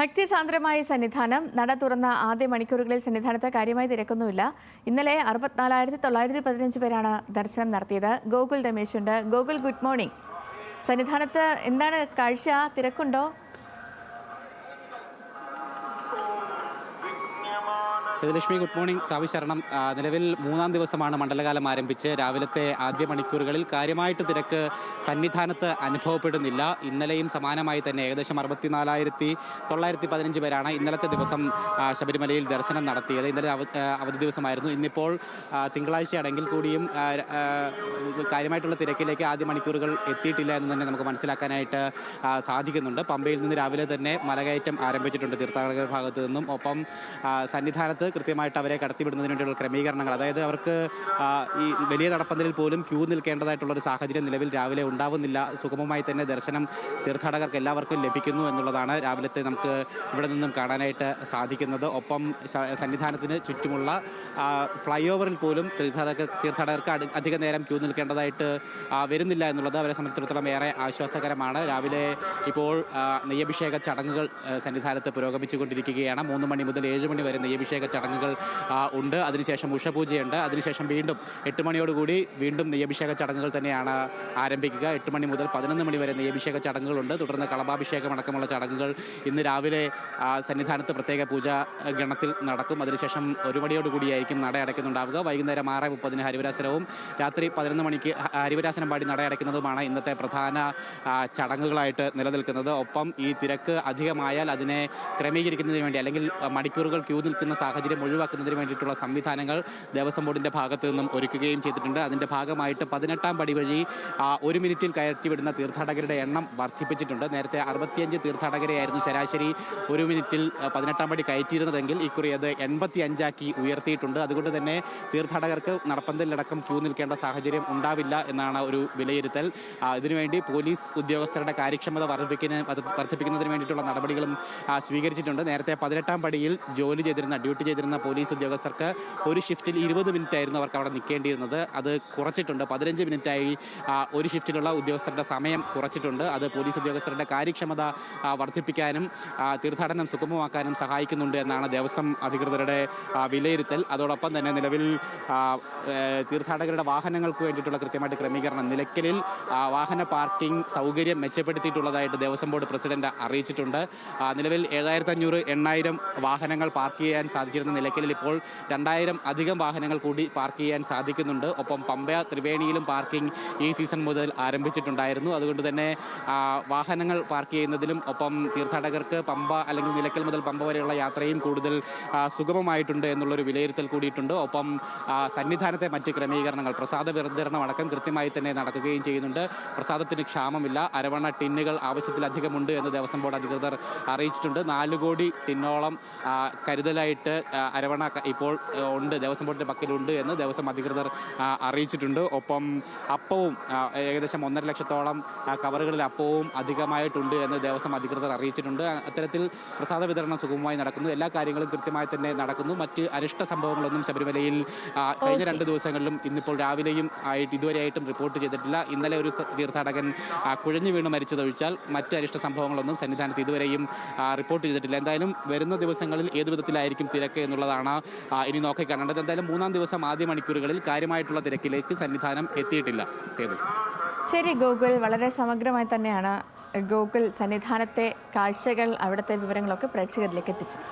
ഭക്തിസാന്ദ്രമായ സന്നിധാനം നട തുറന്ന ആദ്യ മണിക്കൂറുകളിൽ സന്നിധാനത്ത് കാര്യമായി തിരക്കൊന്നുമില്ല. ഇന്നലെ അറുപത്തിനാലായിരത്തി തൊള്ളായിരത്തി പതിനഞ്ച് പേരാണ് ദർശനം നടത്തിയത്. ഗോകുൽ രമേശ് ഉണ്ട് ഗോകുൽ ഗുഡ് മോർണിംഗ് സന്നിധാനത്ത് എന്താണ് കാഴ്ച? തിരക്കുണ്ടോ? Sethulakshmi good morning. സാവി ശരണം. നിലവിൽ മൂന്നാം ദിവസമാണ് മണ്ഡലകാലം ആരംഭിച്ച്. രാവിലത്തെ ആദ്യ മണിക്കൂറുകളിൽ കാര്യമായിട്ട് തിരക്ക് സന്നിധാനത്ത് അനുഭവപ്പെടുന്നില്ല. ഇന്നലെയും സമാനമായി തന്നെ ഏകദേശം അറുപത്തിനാലായിരത്തി തൊള്ളായിരത്തി പതിനഞ്ച് പേരാണ് ഇന്നലത്തെ ദിവസം ശബരിമലയിൽ ദർശനം നടത്തിയത്. ഇന്നലെ അവധി ദിവസമായിരുന്നു. ഇന്നിപ്പോൾ തിങ്കളാഴ്ചയാണെങ്കിൽ കൂടിയും കാര്യമായിട്ടുള്ള തിരക്കിലേക്ക് ആദ്യ മണിക്കൂറുകൾ എത്തിയിട്ടില്ല എന്ന് തന്നെ നമുക്ക് മനസ്സിലാക്കാനായിട്ട് സാധിക്കുന്നുണ്ട്. പമ്പയിൽ നിന്ന് രാവിലെ തന്നെ മലകയറ്റം ആരംഭിച്ചിട്ടുണ്ട് തീർത്ഥാടകർ ഭാഗത്തു നിന്നും. ഒപ്പം സന്നിധാനത്ത് കൃത്യമായിട്ട് അവരെ കടത്തിവിടുന്നതിന് വേണ്ടിയുള്ള ക്രമീകരണങ്ങൾ. അതായത് അവർക്ക് ഈ വലിയ നടപ്പന്തലിൽ പോലും ക്യൂ നിൽക്കേണ്ടതായിട്ടുള്ള ഒരു സാഹചര്യം നിലവിൽ രാവിലെ ഉണ്ടാവുന്നില്ല. സുഗമമായി തന്നെ ദർശനം തീർത്ഥാടകർക്ക് എല്ലാവർക്കും ലഭിക്കുന്നു എന്നുള്ളതാണ് രാവിലത്തെ നമുക്ക് ഇവിടെ നിന്നും കാണാനായിട്ട് സാധിക്കുന്നത്. ഒപ്പം സന്നിധാനത്തിന് ചുറ്റുമുള്ള ഫ്ലൈ ഓവറിൽ പോലും തീർത്ഥാടകർ തീർത്ഥാടകർക്ക് അധിക നേരം ക്യൂ നിൽക്കേണ്ടതായിട്ട് വരുന്നില്ല എന്നുള്ളത് അവരെ സംബന്ധിച്ചിടത്തോളം ഏറെ ആശ്വാസകരമാണ്. രാവിലെ ഇപ്പോൾ നെയ്യഭിഷേക ചടങ്ങുകൾ സന്നിധാനത്ത് പുരോഗമിച്ചുകൊണ്ടിരിക്കുകയാണ്. മൂന്ന് മണി മുതൽ ഏഴ് മണി വരെ നെയ്യഭിഷേക ചടങ്ങുകൾ ഉണ്ട്. അതിനുശേഷം ഉഷപൂജയുണ്ട്. അതിനുശേഷം വീണ്ടും എട്ട് മണിയോടുകൂടി വീണ്ടും നെയ്യഭിഷേക ചടങ്ങുകൾ തന്നെയാണ് ആരംഭിക്കുക. എട്ട് മണി മുതൽ പതിനൊന്ന് മണി വരെ നെയ്യഭിഷേക ചടങ്ങുകളുണ്ട്. തുടർന്ന് കളഭാഭിഷേകം അടക്കമുള്ള ചടങ്ങുകൾ ഇന്ന് രാവിലെ സന്നിധാനത്ത് പ്രത്യേക പൂജാ ഗണത്തിൽ നടക്കും. അതിനുശേഷം ഒരു മണിയോടുകൂടിയായിരിക്കും നട അടയ്ക്കുന്നുണ്ടാവുക. വൈകുന്നേരം ആറ് മുപ്പതിന് ഹരിവരാസനവും രാത്രി പതിനൊന്ന് മണിക്ക് ഹരിവരാസനം പാടി നട അടയ്ക്കുന്നതുമാണ് ഇന്നത്തെ പ്രധാന ചടങ്ങുകളായിട്ട് നിലനിൽക്കുന്നത്. ഒപ്പം ഈ തിരക്ക് അധികമായാൽ അതിനെ ക്രമീകരിക്കുന്നതിന് വേണ്ടി അല്ലെങ്കിൽ മണിക്കൂറുകൾ ക്യൂ നിൽക്കുന്ന സാഹചര്യം ഒഴിവാക്കുന്നതിന് വേണ്ടിയിട്ടുള്ള സംവിധാനങ്ങൾ ദേവസ്വം ബോർഡിന്റെ ഭാഗത്തു നിന്നും ഒരുക്കുകയും ചെയ്തിട്ടുണ്ട്. അതിന്റെ ഭാഗമായിട്ട് പതിനെട്ടാം പടി വഴി ഒരു മിനിറ്റിൽ കയറ്റിവിടുന്ന തീർത്ഥാടകരുടെ എണ്ണം വർദ്ധിപ്പിച്ചിട്ടുണ്ട്. നേരത്തെ അറുപത്തിയഞ്ച് തീർത്ഥാടകരെയായിരുന്നു ശരാശരി ഒരു മിനിറ്റിൽ പതിനെട്ടാം പടി കയറ്റിയിരുന്നതെങ്കിൽ ഇക്കുറി അത് എൺപത്തി അഞ്ചാക്കി ഉയർത്തിയിട്ടുണ്ട്. അതുകൊണ്ട് തന്നെ തീർത്ഥാടകർക്ക് നടപ്പന്തലിലടക്കം ക്യൂ നിൽക്കേണ്ട സാഹചര്യം ഉണ്ടാവില്ല എന്നാണ് ഒരു വിലയിരുത്തൽ. ഇതിനുവേണ്ടി പോലീസ് ഉദ്യോഗസ്ഥരുടെ കാര്യക്ഷമത വർദ്ധിപ്പിക്കുന്ന വർദ്ധിപ്പിക്കുന്നതിന് വേണ്ടിയിട്ടുള്ള നടപടികളും സ്വീകരിച്ചിട്ടുണ്ട്. നേരത്തെ പതിനെട്ടാം പടിയിൽ ജോലി ചെയ്തിരുന്ന ഡ്യൂട്ടി ചെയ്തിരുന്ന പോലീസ് ഉദ്യോഗസ്ഥർക്ക് ഒരു ഷിഫ്റ്റിൽ ഇരുപത് മിനിറ്റ് ആയിരുന്നു അവർക്ക് അവിടെ നിൽക്കേണ്ടിയിരുന്നത്. അത് കുറച്ചിട്ടുണ്ട്. പതിനഞ്ച് മിനിറ്റായി ഒരു ഷിഫ്റ്റിലുള്ള ഉദ്യോഗസ്ഥരുടെ സമയം കുറച്ചിട്ടുണ്ട്. അത് പോലീസ് ഉദ്യോഗസ്ഥരുടെ കാര്യക്ഷമത വർദ്ധിപ്പിക്കാനും തീർത്ഥാടനം സുഗമമാക്കാനും സഹായിക്കുന്നുണ്ട് എന്നാണ് ദേവസ്വം അധികൃതരുടെ വിലയിരുത്തൽ. അതോടൊപ്പം തന്നെ നിലവിൽ തീർത്ഥാടകരുടെ വാഹനങ്ങൾക്ക് വേണ്ടിയിട്ടുള്ള കൃത്യമായിട്ട് ക്രമീകരണം നിലയ്ക്കലിൽ വാഹന പാർക്കിംഗ് സൗകര്യം മെച്ചപ്പെടുത്തിയിട്ടുള്ളതായിട്ട് ദേവസ്വം ബോർഡ് പ്രസിഡന്റ് അറിയിച്ചിട്ടുണ്ട്. നിലവിൽ ഏഴായിരത്തി അഞ്ഞൂറ് എണ്ണായിരം വാഹനങ്ങൾ പാർക്ക് ചെയ്യാൻ സാധിച്ചിരുന്ന നിലയ്ക്കലിൽ ഇപ്പോൾ രണ്ടായിരം അധികം വാഹനങ്ങൾ കൂടി പാർക്ക് ചെയ്യാൻ സാധിക്കുന്നുണ്ട്. ഒപ്പം പമ്പ ത്രിവേണിയിലും പാർക്കിംഗ് ഈ സീസൺ മുതൽ ആരംഭിച്ചിട്ടുണ്ടായിരുന്നു. അതുകൊണ്ട് തന്നെ വാഹനങ്ങൾ പാർക്ക് ചെയ്യുന്നതിലും ഒപ്പം തീർത്ഥാടകർക്ക് പമ്പ അല്ലെങ്കിൽ നിലയ്ക്കൽ മുതൽ പമ്പ വരെയുള്ള യാത്രയും കൂടുതൽ സുഗമമായിട്ടുണ്ട് എന്നുള്ളൊരു വിലയിരുത്തൽ കൂടിയിട്ടുണ്ട്. ഒപ്പം സന്നിധാനത്തെ മറ്റ് ക്രമീകരണങ്ങൾ പ്രസാദ വിതരണം അടക്കം കൃത്യമായി തന്നെ നടക്കുകയും ചെയ്യുന്നുണ്ട്. പ്രസാദത്തിന് ക്ഷാമമില്ല. അരവണ ടിന്നുകൾ ആവശ്യത്തിലധികമുണ്ട് എന്ന് ദേവസ്വം ബോർഡ് അധികൃതർ അറിയിച്ചിട്ടുണ്ട്. നാല് കോടി ടിന്നോളം കരുതലായിട്ട് അരവണ ഇപ്പോൾ ഉണ്ട്. ദേവസ്വം ബോർഡിന്റെ പക്കലുണ്ട് എന്ന് ദേവസ്വം അധികൃതർ അറിയിച്ചിട്ടുണ്ട്. ഒപ്പം അപ്പവും ഏകദേശം ഒന്നര ലക്ഷത്തോളം കവറുകളിൽ അപ്പവും അധികമായിട്ടുണ്ട് എന്ന് ദേവസ്വം അധികൃതർ അറിയിച്ചിട്ടുണ്ട്. അത്തരത്തിൽ പ്രസാദ വിതരണം സുഗമമായി നടക്കുന്നു. എല്ലാ കാര്യങ്ങളും കൃത്യമായി തന്നെ നടക്കുന്നു. മറ്റ് അരിഷ്ട സംഭവങ്ങളൊന്നും ശബരിമലയിൽ കഴിഞ്ഞ രണ്ട് ദിവസങ്ങളിലും ഇന്നിപ്പോൾ രാവിലെയും ആയിട്ട് ഇതുവരെയായിട്ടും റിപ്പോർട്ട് ചെയ്തിട്ടില്ല. ഇന്നലെ ഒരു തീർത്ഥാടകൻ കുഴഞ്ഞു വീണ് മരിച്ചതൊഴിച്ചാൽ മറ്റ് അരിഷ്ട സംഭവങ്ങളൊന്നും സന്നിധാനത്ത് ഇതുവരെയും റിപ്പോർട്ട് ചെയ്തിട്ടില്ല. എന്തായാലും വരുന്ന ദിവസങ്ങളിൽ ഏത് വിധത്തിലായിരിക്കും തിരക്ക് എന്നുള്ളതാണ് ഇനി നോക്കി നോക്കിക്കാണേണ്ടത് എന്തായാലും മൂന്നാം ദിവസം ആദ്യ മണിക്കൂറുകളിൽ കാര്യമായിട്ടുള്ള തിരക്കിലേക്ക് സന്നിധാനം എത്തിയിട്ടില്ല. സേതു. ശരി ഗോകുൽ. വളരെ സമഗ്രമായി തന്നെയാണ് ഗോകുൽ സന്നിധാനത്തെ കാഴ്ചകൾ അവിടുത്തെ വിവരങ്ങളൊക്കെ പ്രേക്ഷകരിലേക്ക് എത്തിച്ചത്.